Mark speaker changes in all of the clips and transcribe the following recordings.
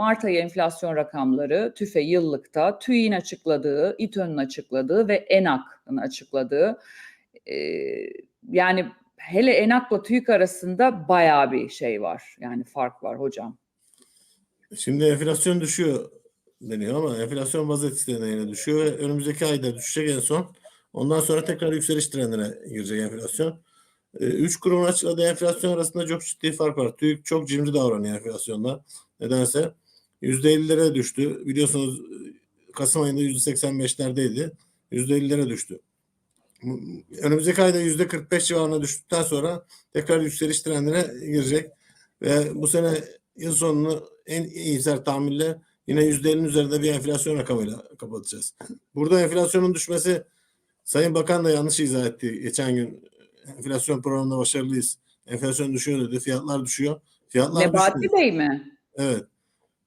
Speaker 1: Mart ayı enflasyon rakamları TÜFE yıllıkta, TÜİ'nin açıkladığı, İTÖ'nün açıkladığı ve ENAK'ın açıkladığı e, yani hele ENAK'la TÜİK arasında bayağı bir şey var. Yani fark var hocam.
Speaker 2: Şimdi enflasyon düşüyor deniyor ama enflasyon baz etkisiyle yine düşüyor ve önümüzdeki ayda düşecek en son. Ondan sonra tekrar yükseliş trendine girecek enflasyon. Üç kurumun açıkladığı enflasyon arasında çok ciddi fark var. TÜİK çok cimri davranıyor enflasyonda. Nedense %50'lere düştü. Biliyorsunuz Kasım ayında %85'lerdeydi. %50'lere düştü. Önümüzdeki ayda %45 civarına düştükten sonra tekrar yükseliş trendine girecek. Ve bu sene yıl sonunu en iyimser tahminle yine %50'nin üzerinde bir enflasyon rakamıyla kapatacağız. Burada enflasyonun düşmesi Sayın Bakan da yanlış izah etti. Geçen gün enflasyon programında başarılıyız. Enflasyon düşüyor dedi. Fiyatlar düşüyor. Fiyatlar
Speaker 1: Nebati
Speaker 2: düşmüyor.
Speaker 1: Bey mi?
Speaker 2: Evet.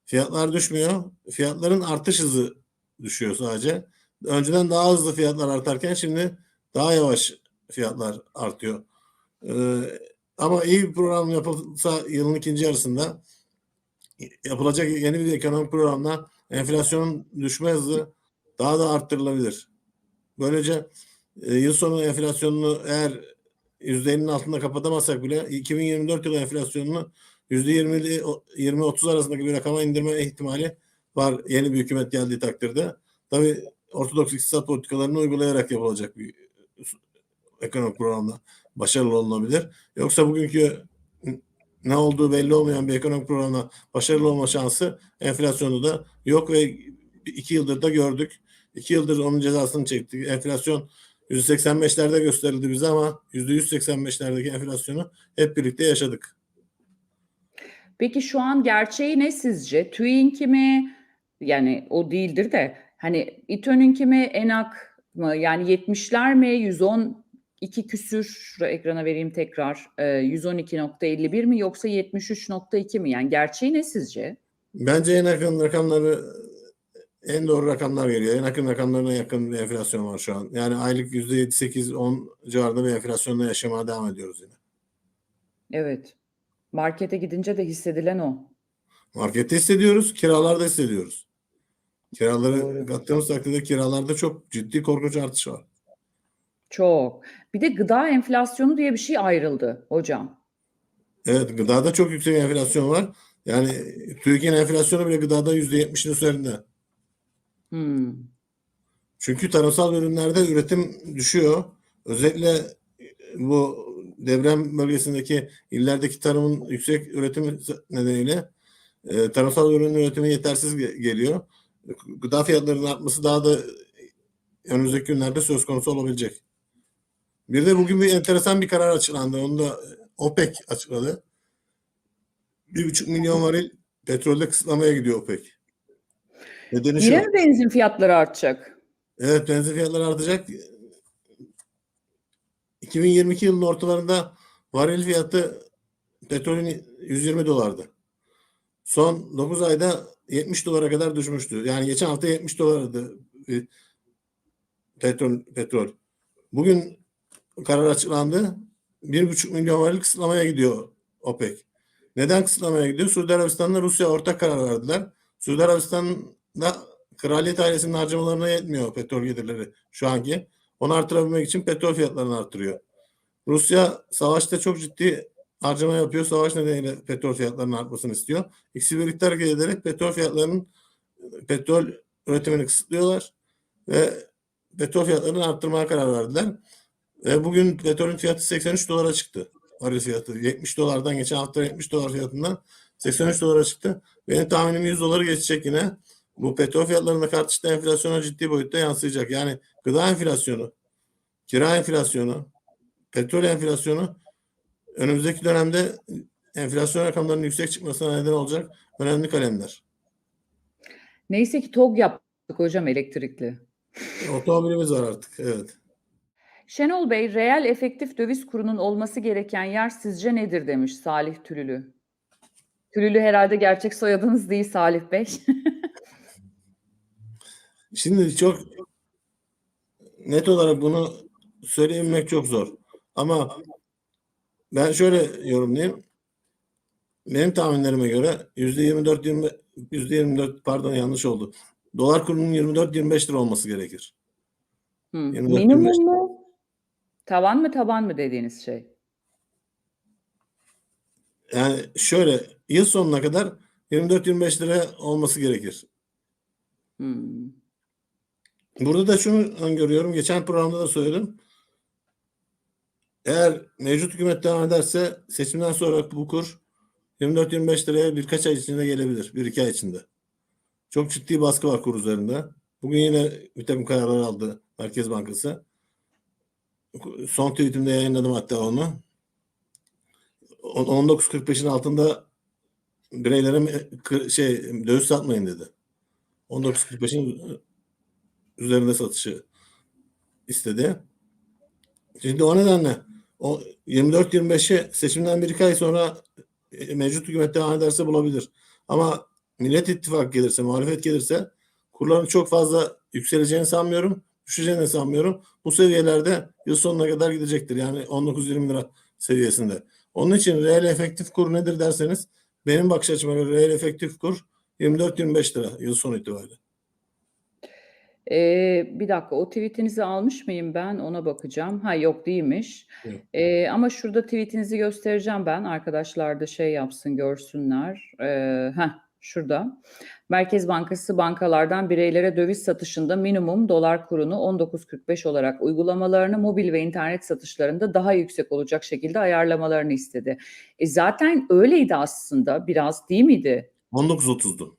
Speaker 2: Fiyatlar düşmüyor. Fiyatların artış hızı düşüyor sadece. Önceden daha hızlı fiyatlar artarken şimdi daha yavaş fiyatlar artıyor. Ee, ama iyi bir program yapılsa yılın ikinci yarısında yapılacak yeni bir ekonomik programla enflasyonun düşme hızı daha da arttırılabilir. Böylece e, yıl sonu enflasyonunu eğer %50'nin altında kapatamazsak bile 2024 yılı enflasyonunu %20-30 arasındaki bir rakama indirme ihtimali var yeni bir hükümet geldiği takdirde. Tabii ortodoks iktisat politikalarını uygulayarak yapılacak bir ekonomik programla başarılı olunabilir. Yoksa bugünkü ne olduğu belli olmayan bir ekonomik programla başarılı olma şansı enflasyonu da yok ve iki yıldır da gördük. İki yıldır onun cezasını çektik. Enflasyon %85'lerde gösterildi bize ama %185'lerdeki enflasyonu hep birlikte yaşadık.
Speaker 1: Peki şu an gerçeği ne sizce? TÜİ'nki mi? Yani o değildir de hani İTÖ'nünki mi? ENAK mı? Yani 70'ler mi? 112 küsür şuraya ekrana vereyim tekrar. Ee, 112.51 mi yoksa 73.2 mi? Yani gerçeği ne sizce?
Speaker 2: Bence en yakın rakamları en doğru rakamlar geliyor. En yakın rakamlarına yakın bir enflasyon var şu an. Yani aylık %7, 8, 10 civarında bir enflasyonla yaşamaya devam ediyoruz yine.
Speaker 1: Evet. Markete gidince de hissedilen o.
Speaker 2: Markette hissediyoruz, kiralarda hissediyoruz. Kiraları
Speaker 1: Doğru.
Speaker 2: kattığımız takdirde kiralarda çok ciddi korkunç artış var.
Speaker 1: Çok. Bir de gıda enflasyonu diye bir şey ayrıldı hocam.
Speaker 2: Evet, gıdada çok yüksek enflasyon var. Yani Türkiye'nin enflasyonu bile gıdada %70'in üzerinde.
Speaker 1: Hmm.
Speaker 2: Çünkü tarımsal ürünlerde üretim düşüyor. Özellikle bu deprem bölgesindeki illerdeki tarımın yüksek üretimi nedeniyle e, tarımsal ürün üretimi yetersiz ge- geliyor. Gıda fiyatlarının artması daha da önümüzdeki günlerde söz konusu olabilecek. Bir de bugün bir enteresan bir karar açıklandı. Onu da OPEC açıkladı. Bir buçuk milyon varil petrolde kısıtlamaya gidiyor OPEC. Nedeni şu.
Speaker 1: Yine mi benzin fiyatları artacak?
Speaker 2: Evet benzin fiyatları artacak. 2022 yılının ortalarında varil fiyatı petrolün 120 dolardı. Son 9 ayda 70 dolara kadar düşmüştü. Yani geçen hafta 70 dolardı petrol. petrol. Bugün karar açıklandı. 1,5 milyon varil kısıtlamaya gidiyor OPEC. Neden kısıtlamaya gidiyor? Suudi Arabistan'la Rusya ortak karar verdiler. Suudi Arabistan'da kraliyet ailesinin harcamalarına yetmiyor petrol gelirleri şu anki. Onu artırabilmek için petrol fiyatlarını artırıyor. Rusya savaşta çok ciddi harcama yapıyor. Savaş nedeniyle petrol fiyatlarının artmasını istiyor. İkisi birlikte hareket ederek petrol fiyatlarının petrol üretimini kısıtlıyorlar ve petrol fiyatlarını arttırmaya karar verdiler. Ve bugün petrolün fiyatı 83 dolara çıktı. Varil fiyatı. 70 dolardan geçen hafta 70 dolar fiyatından 83 dolara çıktı. Benim tahminim 100 doları geçecek yine. Bu petrol fiyatlarında artışta enflasyona ciddi boyutta yansıyacak. Yani gıda enflasyonu, kira enflasyonu, petrol enflasyonu önümüzdeki dönemde enflasyon rakamlarının yüksek çıkmasına neden olacak önemli kalemler.
Speaker 1: Neyse ki TOG yaptık hocam elektrikli.
Speaker 2: Otomobilimiz var artık. Evet.
Speaker 1: Şenol Bey, reel efektif döviz kurunun olması gereken yer sizce nedir demiş Salih Tülülü. Tülülü herhalde gerçek soyadınız değil Salih Bey.
Speaker 2: Şimdi çok net olarak bunu söyleyebilmek çok zor. Ama ben şöyle yorumlayayım. benim tahminlerime göre %24 20 %24 pardon yanlış oldu. Dolar kurunun 24-25 lira olması gerekir.
Speaker 1: Hı.
Speaker 2: 24,
Speaker 1: Minimum
Speaker 2: 25.
Speaker 1: mu? Tavan mı taban mı dediğiniz şey?
Speaker 2: Yani şöyle yıl sonuna kadar 24-25 lira olması gerekir.
Speaker 1: Hmm.
Speaker 2: Burada da şunu öngörüyorum. Geçen programda da söyledim. Eğer mevcut hükümet devam ederse seçimden sonra bu kur 24-25 liraya birkaç ay içinde gelebilir. Bir iki ay içinde. Çok ciddi baskı var kur üzerinde. Bugün yine bir takım kararlar aldı Merkez Bankası. Son tweetimde yayınladım hatta onu. 19.45'in altında bireylere şey döviz satmayın dedi. 19.45'in üzerinde satışı istedi. Şimdi o nedenle o 24-25'i seçimden bir iki ay sonra e, mevcut hükümet devam ederse bulabilir. Ama Millet İttifakı gelirse, muhalefet gelirse kurların çok fazla yükseleceğini sanmıyorum. Düşeceğini de sanmıyorum. Bu seviyelerde yıl sonuna kadar gidecektir. Yani 19-20 lira seviyesinde. Onun için reel efektif kur nedir derseniz benim bakış açıma göre reel efektif kur 24-25 lira yıl sonu itibariyle.
Speaker 1: Ee, bir dakika o tweetinizi almış mıyım ben ona bakacağım. Ha yok değilmiş.
Speaker 2: Yok.
Speaker 1: Ee, ama şurada tweetinizi göstereceğim ben. Arkadaşlar da şey yapsın görsünler. Ee, heh, şurada. Merkez Bankası bankalardan bireylere döviz satışında minimum dolar kurunu 19.45 olarak uygulamalarını mobil ve internet satışlarında daha yüksek olacak şekilde ayarlamalarını istedi. E zaten öyleydi aslında biraz değil miydi?
Speaker 2: 19.30'du.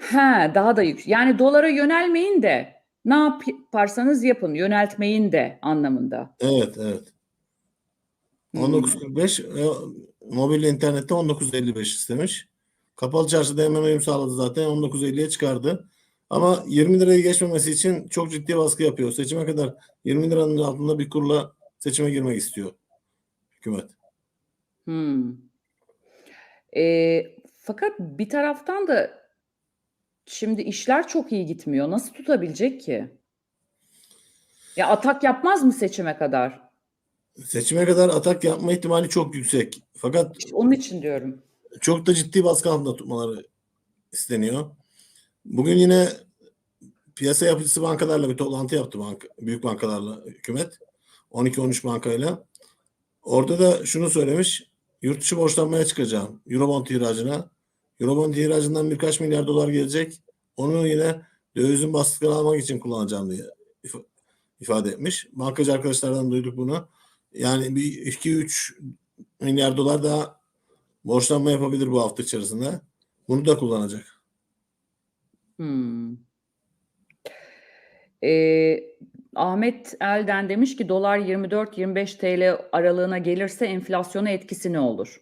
Speaker 1: He, daha da yüksek. Yani dolara yönelmeyin de ne yaparsanız yapın, yöneltmeyin de anlamında.
Speaker 2: Evet, evet.
Speaker 1: Hmm.
Speaker 2: 19.45 e, mobil internette 19.55 istemiş. Kapalı çarşıda hemen uyum sağladı zaten. 19.50'ye çıkardı. Ama 20 lirayı geçmemesi için çok ciddi baskı yapıyor. Seçime kadar 20 liranın altında bir kurla seçime girmek istiyor hükümet.
Speaker 1: Hmm. E, fakat bir taraftan da şimdi işler çok iyi gitmiyor. Nasıl tutabilecek ki? Ya atak yapmaz mı seçime kadar?
Speaker 2: Seçime kadar atak yapma ihtimali çok yüksek. Fakat
Speaker 1: İşte onun için diyorum.
Speaker 2: çok da ciddi baskı altında tutmaları isteniyor. Bugün yine piyasa yapıcısı bankalarla bir toplantı yaptı banka, büyük bankalarla hükümet. 12-13 bankayla. Orada da şunu söylemiş. Yurt dışı borçlanmaya çıkacağım. Eurobond ihracına. Eurobond ihracından birkaç milyar dolar gelecek. Onu yine dövizin baskısını almak için kullanacağım diye if- ifade etmiş. Bankacı arkadaşlardan duyduk bunu. Yani bir 2-3 milyar dolar daha borçlanma yapabilir bu hafta içerisinde. Bunu da kullanacak.
Speaker 1: Hmm. Ee, Ahmet Elden demiş ki dolar 24-25 TL aralığına gelirse enflasyona etkisi ne olur?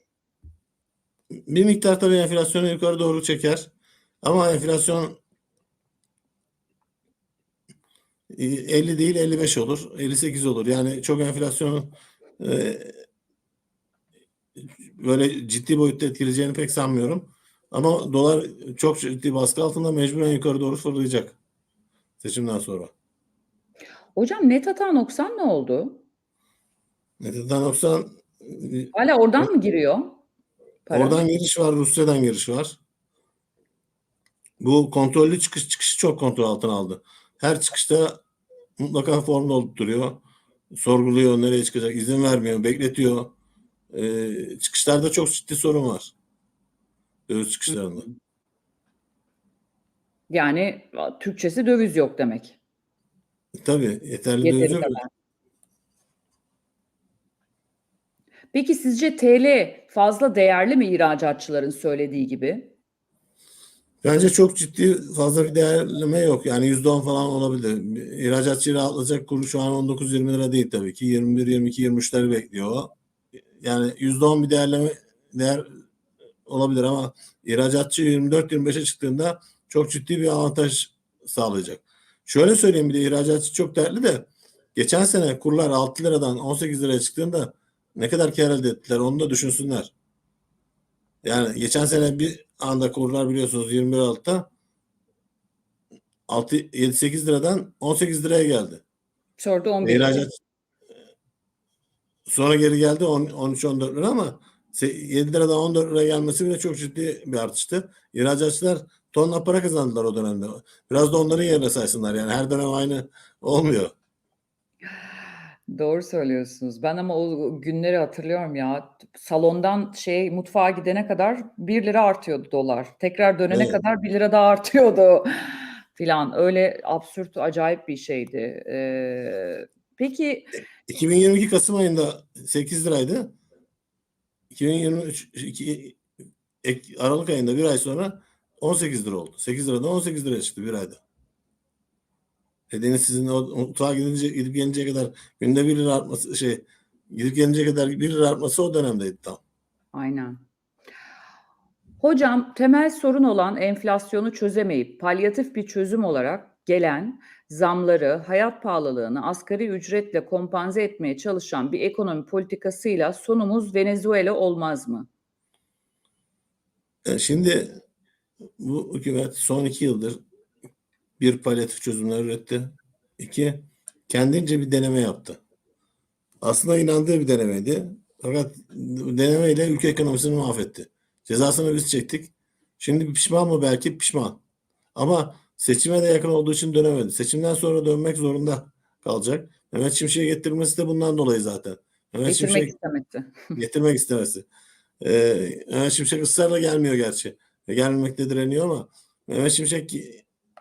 Speaker 2: Bir miktar tabii enflasyonu yukarı doğru çeker. Ama enflasyon e, 50 değil 55 olur. 58 olur. Yani çok enflasyonun e, böyle ciddi boyutta etkileyeceğini pek sanmıyorum. Ama dolar çok ciddi baskı altında mecburen yukarı doğru fırlayacak seçimden sonra.
Speaker 1: Hocam net hata noksan ne oldu?
Speaker 2: Neden yoksa
Speaker 1: Hala oradan mı giriyor? Para?
Speaker 2: Oradan giriş var, Rusya'dan giriş var. Bu kontrollü çıkış çıkışı çok kontrol altına aldı. Her çıkışta mutlaka form dolduruyor. Sorguluyor nereye çıkacak, izin vermiyor, bekletiyor. Ee, çıkışlarda çok ciddi sorun var. Döviz çıkışlarında.
Speaker 1: Yani Türkçesi döviz yok demek.
Speaker 2: Tabii yeterli
Speaker 1: Yeteri
Speaker 2: döviz yok.
Speaker 1: kadar. Peki sizce TL fazla değerli mi ihracatçıların söylediği gibi?
Speaker 2: Bence çok ciddi fazla bir değerleme yok. Yani %10 falan olabilir. İhracatçıyı rahatlatacak kuru şu an 19-20 lira değil tabii ki. 21, 22, 23'leri bekliyor. Yani %10 bir değerleme değer olabilir ama ihracatçı 24-25'e çıktığında çok ciddi bir avantaj sağlayacak. Şöyle söyleyeyim bir de ihracatçı çok değerli de geçen sene kurlar 6 liradan 18 liraya çıktığında ne kadar kar elde ettiler onu da düşünsünler. Yani geçen sene bir anda kurlar biliyorsunuz 21 altta 6 7 8 liradan 18 liraya geldi.
Speaker 1: Sonra da 11 lira.
Speaker 2: İhracat sonra geri geldi 10 13 14 lira ama 7 liradan 14 liraya gelmesi bile çok ciddi bir artıştı. İhracatçılar tonla para kazandılar o dönemde. Biraz da onların yerine saysınlar. Yani her dönem aynı olmuyor.
Speaker 1: Doğru söylüyorsunuz. Ben ama o günleri hatırlıyorum ya. Salondan şey mutfağa gidene kadar 1 lira artıyordu dolar. Tekrar dönene
Speaker 2: Evet.
Speaker 1: kadar 1 lira daha artıyordu filan. Öyle absürt, acayip bir şeydi. Eee, peki
Speaker 2: 2022 Kasım ayında 8 liraydı. 2023 iki- Ek- Aralık ayında bir ay sonra 18 lira oldu. 8 liradan 18 liraya çıktı bir ayda. Dediğiniz sizin o mutfağa gidince gidip gelinceye kadar günde 1 lira artması şey gidip gelinceye kadar 1 lira artması o dönemdeydi tam.
Speaker 1: Aynen. Hocam temel sorun olan enflasyonu çözemeyip palyatif bir çözüm olarak gelen zamları, hayat pahalılığını asgari ücretle kompanze etmeye çalışan bir ekonomi politikasıyla sonumuz Venezuela olmaz mı?
Speaker 2: E, Şimdi bu hükümet son iki yıldır bir palyatif çözümler üretti. İki, kendince bir deneme yaptı. Aslında inandığı bir denemeydi. Fakat denemeyle ülke ekonomisini mahvetti. Cezasını biz çektik. Şimdi pişman mı? Belki pişman. Ama seçime de yakın olduğu için dönemedi. Seçimden sonra dönmek zorunda kalacak. Mehmet Şimşek'e getirmesi de bundan dolayı zaten. Mehmet
Speaker 1: Getirmek
Speaker 2: Şimşek
Speaker 1: istemedi.
Speaker 2: getirmek istemesi. Ee, Mehmet Şimşek ısrarla gelmiyor gerçi. Ve Gelmemekte direniyor ama Mehmet Şimşek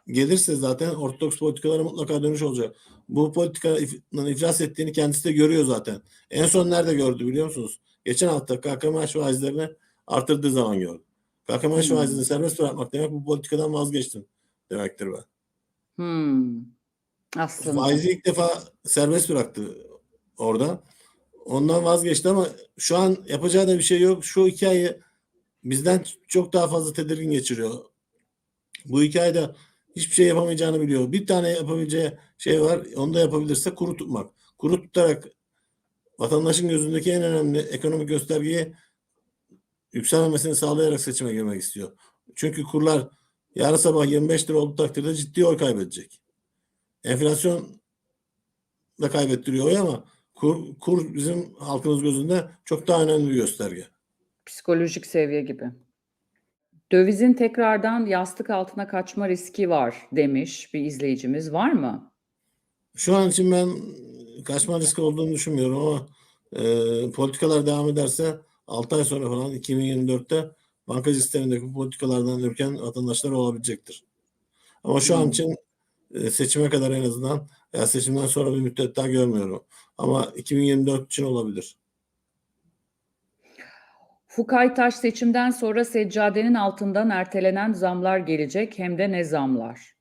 Speaker 2: gelirse zaten ortodoks politikalara mutlaka dönüş olacak. Bu politikanın iflas ettiğini kendisi de görüyor zaten. En son nerede gördü biliyor musunuz? Geçen hafta KKM faizlerini artırdığı zaman gördü. KKM
Speaker 1: Hmm.
Speaker 2: faizini serbest bırakmak demek bu politikadan vazgeçtim demektir ben.
Speaker 1: Hmm. Aslında.
Speaker 2: Faizi ilk defa serbest bıraktı orada. Ondan vazgeçti ama şu an yapacağı da bir şey yok. Şu iki ayı bizden çok daha fazla tedirgin geçiriyor. Bu iki ayda hiçbir şey yapamayacağını biliyor. Bir tane yapabileceği şey var. Onu da yapabilirse kuru tutmak. Kuru tutarak vatandaşın gözündeki en önemli ekonomik göstergeyi yükselmemesini sağlayarak seçime girmek istiyor. Çünkü kurlar yarın sabah 25 lira olduğu takdirde ciddi oy kaybedecek. Enflasyon da kaybettiriyor oy ama kur, kur bizim halkımız gözünde çok daha önemli bir gösterge.
Speaker 1: Psikolojik seviye gibi. Dövizin tekrardan yastık altına kaçma riski var demiş bir izleyicimiz. Var mı?
Speaker 2: Şu an için ben kaçma riski olduğunu düşünmüyorum ama e, politikalar devam ederse 6 ay sonra falan 2024'te bankacı sistemindeki politikalardan ürken vatandaşlar olabilecektir. Ama şu an
Speaker 1: Hmm.
Speaker 2: için e, seçime kadar en azından ya seçimden sonra bir müddet daha görmüyorum. Ama 2024 için olabilir.
Speaker 1: Fukaytaş seçimden sonra seccadenin altından ertelenen zamlar gelecek hem de ne zamlar?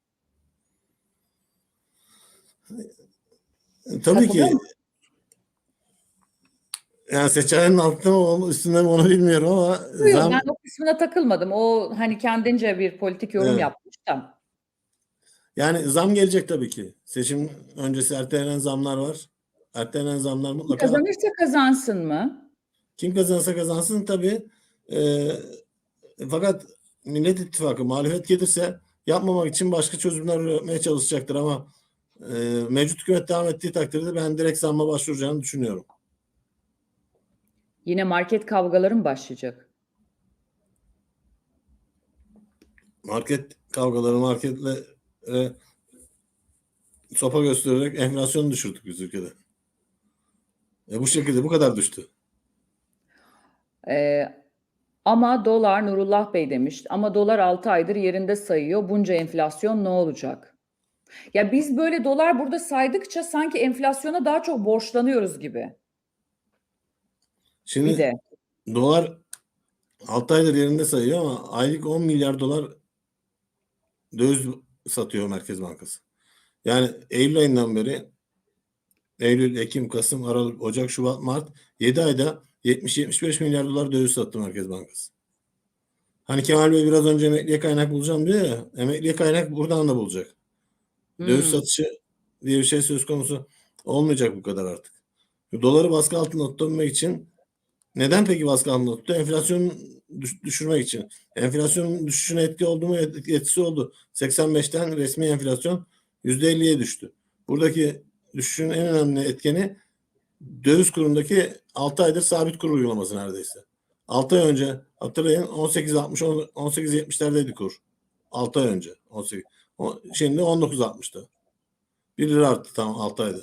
Speaker 2: E, Tabii ki yani seçeneğin altında mı üstünde mi onu bilmiyorum ama
Speaker 1: Yok,
Speaker 2: zam
Speaker 1: ben o kısmına takılmadım. O hani kendince bir politik yorum
Speaker 2: Evet.
Speaker 1: yapmış da.
Speaker 2: yani zam gelecek tabii ki. Seçim öncesi ertelenen zamlar var. Ertelenen zamlar mutlaka
Speaker 1: Kazanırsa kazansın mı?
Speaker 2: Kim kazansa kazansın tabii. Ee, fakat Millet İttifakı muhalefet gelirse yapmamak için başka çözümler üretmeye çalışacaktır ama e, mevcut hükümet devam ettiği takdirde ben direkt zamma başvuracağını düşünüyorum.
Speaker 1: Yine market kavgaları mı başlayacak?
Speaker 2: Market kavgaları marketle e, sopa göstererek enflasyonu düşürdük biz ülkede. E, bu şekilde bu kadar düştü.
Speaker 1: Ee, ama dolar Nurullah Bey demiş. Ama dolar 6 aydır yerinde sayıyor. Bunca enflasyon ne olacak? Ya biz böyle dolar burada saydıkça sanki enflasyona daha çok borçlanıyoruz gibi.
Speaker 2: Şimdi
Speaker 1: Bir de.
Speaker 2: Dolar 6 aydır yerinde sayıyor ama aylık 10 milyar dolar döviz satıyor Merkez Bankası. Yani Eylül ayından beri Eylül, Ekim, Kasım, Aralık, Ocak, Şubat, Mart 7 ayda 70-75 milyar dolar döviz sattı Merkez Bankası. Hani Kemal Bey biraz önce emekliye kaynak bulacağım diyor ya. Emekliye kaynak buradan da bulacak. Döviz
Speaker 1: Hmm.
Speaker 2: satışı diye bir şey söz konusu olmayacak bu kadar artık. Doları baskı altında tutabilmek için neden peki baskı altında tuttu? Enflasyonu düş- düşürmek için. Enflasyonun düşüşüne etki oldu mu? Et- Etkisi oldu. 85'ten resmi enflasyon %50'ye düştü. Buradaki düşüşün en önemli etkeni döviz kurundaki 6 aydır sabit kur uygulaması neredeyse. 6 ay önce hatırlayın 18.60 18.70'lerdeydi kur. 6 ay önce 18. O- Şimdi 19.60'da. 1 lira arttı tam 6 ayda.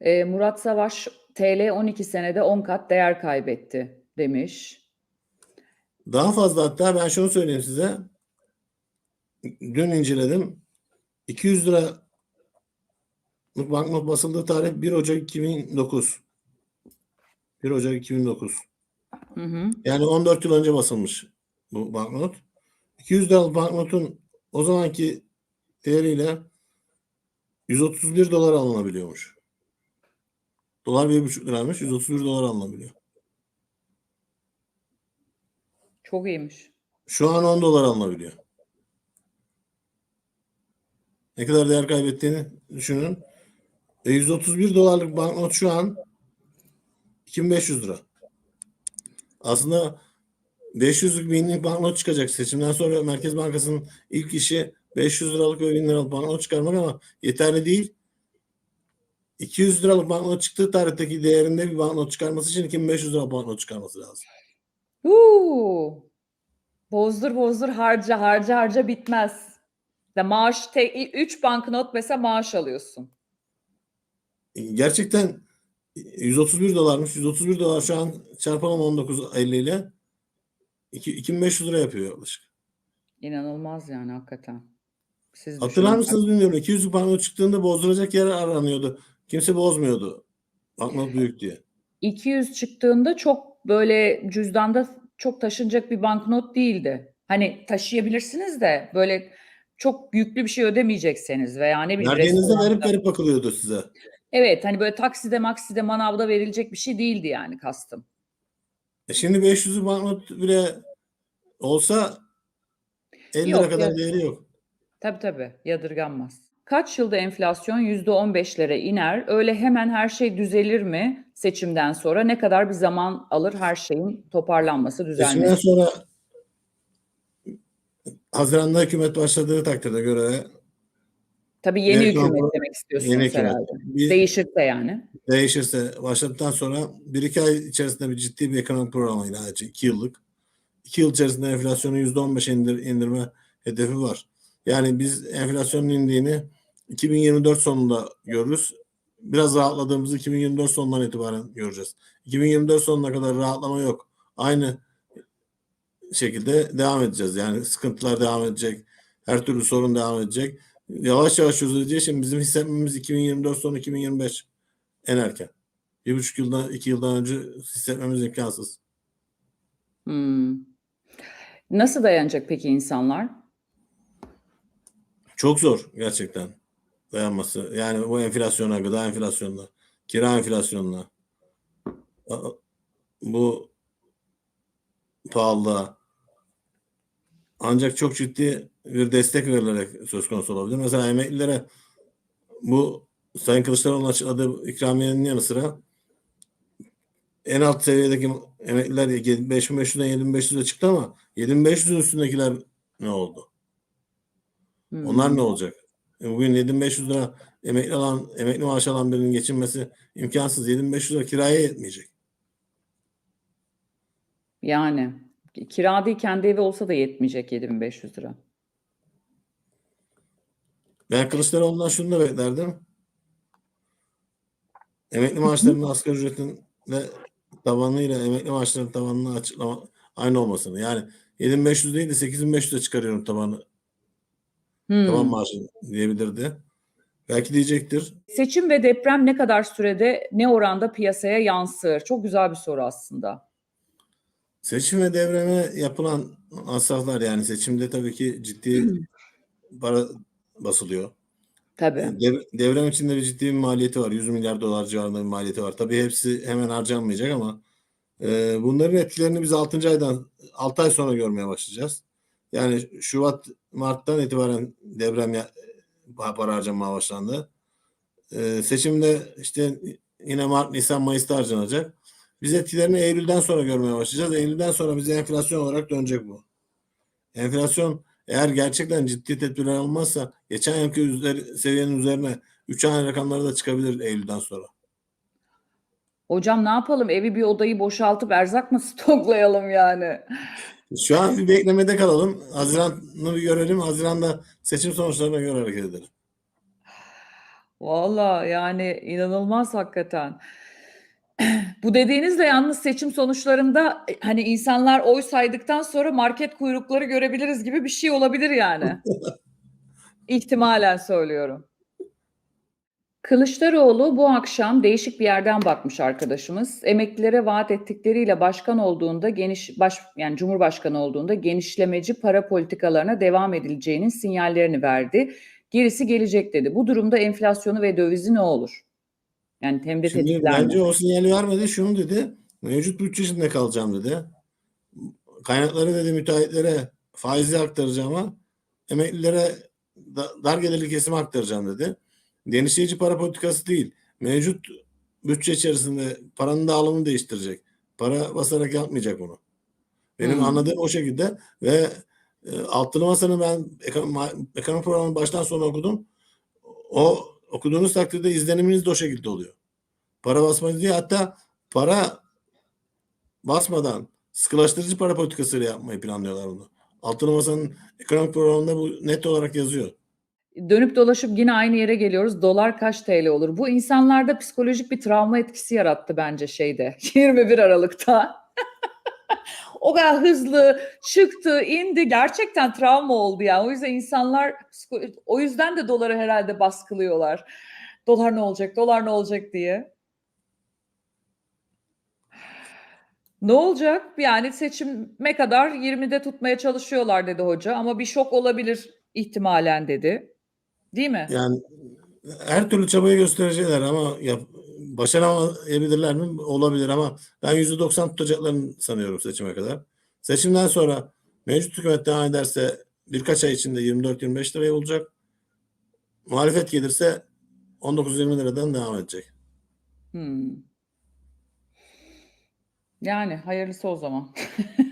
Speaker 1: Ee, Murat Savaş TL 12 senede 10 kat değer kaybetti demiş.
Speaker 2: Daha fazla hatta ben şunu söyleyeyim size. Dün inceledim. 200 lira banknot basıldığı tarih 1 Ocak 2009. 1 Ocak 2009.
Speaker 1: Hı hı.
Speaker 2: Yani 14 yıl önce basılmış bu banknot. 200 liralık banknotun o zamanki değeriyle 131 dolar alınabiliyormuş. Dolar 1,5 liraymış. 131 dolar alınabiliyor.
Speaker 1: Çok iyiymiş.
Speaker 2: Şu an 10 dolar alınabiliyor. Ne kadar değer kaybettiğini düşünün. E 131 dolarlık banknot şu an 2500 lira. Aslında 500'lük binlik banknot çıkacak. Seçimden sonra Merkez Bankası'nın ilk işi 500 liralık ve 1000 liralık banknot çıkarmak ama yeterli değil. 200 liralık banknot çıktığı tarihteki değerinde bir banknot çıkarması için 2500 lira banknot çıkarması lazım.
Speaker 1: Huu! Bozdur bozdur harca harca harca bitmez. De maaş tek 3 banknot mesela maaş alıyorsun.
Speaker 2: Gerçekten 131 dolarmış. 131 dolar şu an çarpalım 19.50 ile 2 2500 lira yapıyor yaklaşık.
Speaker 1: İnanılmaz yani hakikaten. Siz
Speaker 2: Hatırlar mısınız bilmiyorum. 200 banknot çıktığında bozduracak yer aranıyordu. Kimse bozmuyordu. Banknot büyük diye.
Speaker 1: 200 çıktığında çok böyle cüzdanda çok taşınacak bir banknot değildi. Hani taşıyabilirsiniz de böyle çok yüklü bir şey ödemeyecekseniz veya ne bileyim
Speaker 2: Verdiğinizde verip verip bakılıyordu size.
Speaker 1: Evet hani böyle takside makside manavda verilecek bir şey değildi yani kastım.
Speaker 2: E şimdi 500 banknot bile olsa 50
Speaker 1: Yok,
Speaker 2: lira kadar
Speaker 1: yok.
Speaker 2: değeri yok.
Speaker 1: Tabii tabii yadırganmaz. Kaç yılda enflasyon %15'lere iner? Öyle hemen her şey düzelir mi seçimden sonra? Ne kadar bir zaman alır her şeyin toparlanması,
Speaker 2: Seçimden
Speaker 1: düzelmesi?
Speaker 2: sonra Haziran'da hükümet başladığı takdirde göre
Speaker 1: Tabii yeni
Speaker 2: Evet,
Speaker 1: hükümet
Speaker 2: doğru.
Speaker 1: demek istiyorsunuz
Speaker 2: yeni
Speaker 1: herhalde.
Speaker 2: bir
Speaker 1: Değişirse yani.
Speaker 2: değişirse başladıktan sonra bir iki ay içerisinde bir ciddi bir ekonomik programıyla ayrıca iki yıllık iki yıl içerisinde enflasyonu yüzde on beş indir, indirme hedefi var. Yani biz enflasyonun indiğini 2024 sonunda görürüz. Biraz rahatladığımızı 2024 sonundan itibaren göreceğiz. 2024 sonuna kadar rahatlama yok. Aynı şekilde devam edeceğiz. Yani sıkıntılar devam edecek. Her türlü sorun devam edecek. Yavaş yavaş çözüleceği için bizim hissetmemiz 2024 sonu 2025 en erken. Bir buçuk yıldan, iki yıldan önce hissetmemiz imkansız.
Speaker 1: Hmm. Nasıl dayanacak peki insanlar?
Speaker 2: Çok zor gerçekten dayanması. Yani bu enflasyona, gıda enflasyonuna, kira enflasyonuna, bu pahalılığa ancak çok ciddi bir destek verilerek söz konusu olabilir. Mesela emeklilere bu Sayın Kılıçdaroğlu'nun açıkladığı ikramiyenin yanı sıra en alt seviyedeki emekliler 5500'den 7500'e çıktı ama 7500'ün üstündekiler ne oldu?
Speaker 1: Hmm.
Speaker 2: Onlar ne olacak? E Bugün 7500 lira emekli alan, emekli maaş alan birinin geçinmesi imkansız. 7500 lira kiraya yetmeyecek.
Speaker 1: Yani kira değil kendi evi olsa da yetmeyecek 7500 lira.
Speaker 2: Ben Kılıçdaroğlu'ndan şunu da beklerdim. Emekli maaşlarının asgari ücretin ve tavanıyla emekli maaşlarının tavanını açıklama aynı olmasını. Yani 7500 değil de 8500'e çıkarıyorum tavanı,
Speaker 1: Hmm.
Speaker 2: tavan maaşı diyebilirdi. Belki diyecektir.
Speaker 1: Seçim ve deprem ne kadar sürede ne oranda piyasaya yansır? Çok güzel bir soru aslında.
Speaker 2: Seçim ve devreme yapılan masraflar yani seçimde tabii ki ciddi para basılıyor.
Speaker 1: Tabii.
Speaker 2: Dev- Devrem içinde bir ciddi bir maliyeti var. 100 milyar dolar civarında bir maliyeti var. Tabii hepsi hemen harcanmayacak ama e, bunların etkilerini biz 6. aydan 6 ay sonra görmeye başlayacağız. Yani Şubat Mart'tan itibaren devrem ya, para harcanmaya başlandı. E, seçimde işte yine Mart, Nisan, Mayıs'ta harcanacak. Biz etkilerini Eylül'den sonra görmeye başlayacağız. Eylül'den sonra bize enflasyon olarak dönecek bu. Enflasyon eğer gerçekten ciddi tedbirler alınmazsa geçen yılki üzeri, seviyenin üzerine 3 ay rakamları da çıkabilir Eylül'den sonra.
Speaker 1: Hocam ne yapalım? Evi bir odayı boşaltıp erzak mı stoklayalım yani?
Speaker 2: Şu an bir beklemede kalalım. Haziran'ı bir görelim. Haziran'da seçim sonuçlarına göre hareket edelim.
Speaker 1: Vallahi yani inanılmaz hakikaten. Bu dediğinizle yalnız seçim sonuçlarında e, hani insanlar oy saydıktan sonra market kuyrukları görebiliriz gibi bir şey olabilir yani. İhtimalen söylüyorum. Kılıçdaroğlu bu akşam değişik bir yerden bakmış arkadaşımız. Emeklilere vaat ettikleriyle başkan olduğunda geniş baş yani Cumhurbaşkanı olduğunda genişlemeci para politikalarına devam edileceğinin sinyallerini verdi. Gerisi gelecek dedi. Bu durumda enflasyonu ve dövizi ne olur? Yani de
Speaker 2: Şimdi
Speaker 1: tetikler mi?
Speaker 2: bence o sinyali vermedi. Şunu dedi. Mevcut bütçe içinde kalacağım dedi. Kaynakları dedi müteahhitlere faizi aktaracağım ama emeklilere da- dar gelirli kesime aktaracağım dedi. Genişleyici para politikası değil. Mevcut bütçe içerisinde paranın dağılımını değiştirecek. Para basarak yapmayacak bunu. Benim
Speaker 1: Hmm.
Speaker 2: anladığım o şekilde ve e, altılı masanın ben ekonomi, ekonomi programını baştan sona okudum. O okuduğunuz takdirde izleniminiz de o şekilde oluyor. Para basmacı değil hatta para basmadan sıkılaştırıcı para politikasıyla yapmayı planlıyorlar bunu. Altılı Masa'nın ekonomik programında bu net olarak yazıyor.
Speaker 1: Dönüp dolaşıp yine aynı yere geliyoruz. Dolar kaç TL olur? Bu insanlarda psikolojik bir travma etkisi yarattı bence şeyde. 21 Aralık'ta. O kadar hızlı çıktı, indi. Gerçekten travma oldu ya. O yüzden insanlar o yüzden de doları herhalde baskılıyorlar. Dolar ne olacak? Dolar ne olacak diye. Ne olacak? Yani seçime kadar 20'de tutmaya çalışıyorlar dedi hoca ama bir şok olabilir ihtimalen dedi. Değil mi?
Speaker 2: Yani her türlü çabayı gösterecekler ama yap, başaramayabilirler mi? Olabilir ama ben %90 tutacaklarını sanıyorum seçime kadar. Seçimden sonra mevcut hükümet devam ederse birkaç ay içinde 24-25 liraya olacak. Muhalefet gelirse 19-20 liradan devam edecek.
Speaker 1: Hmm. Yani hayırlısı o zaman.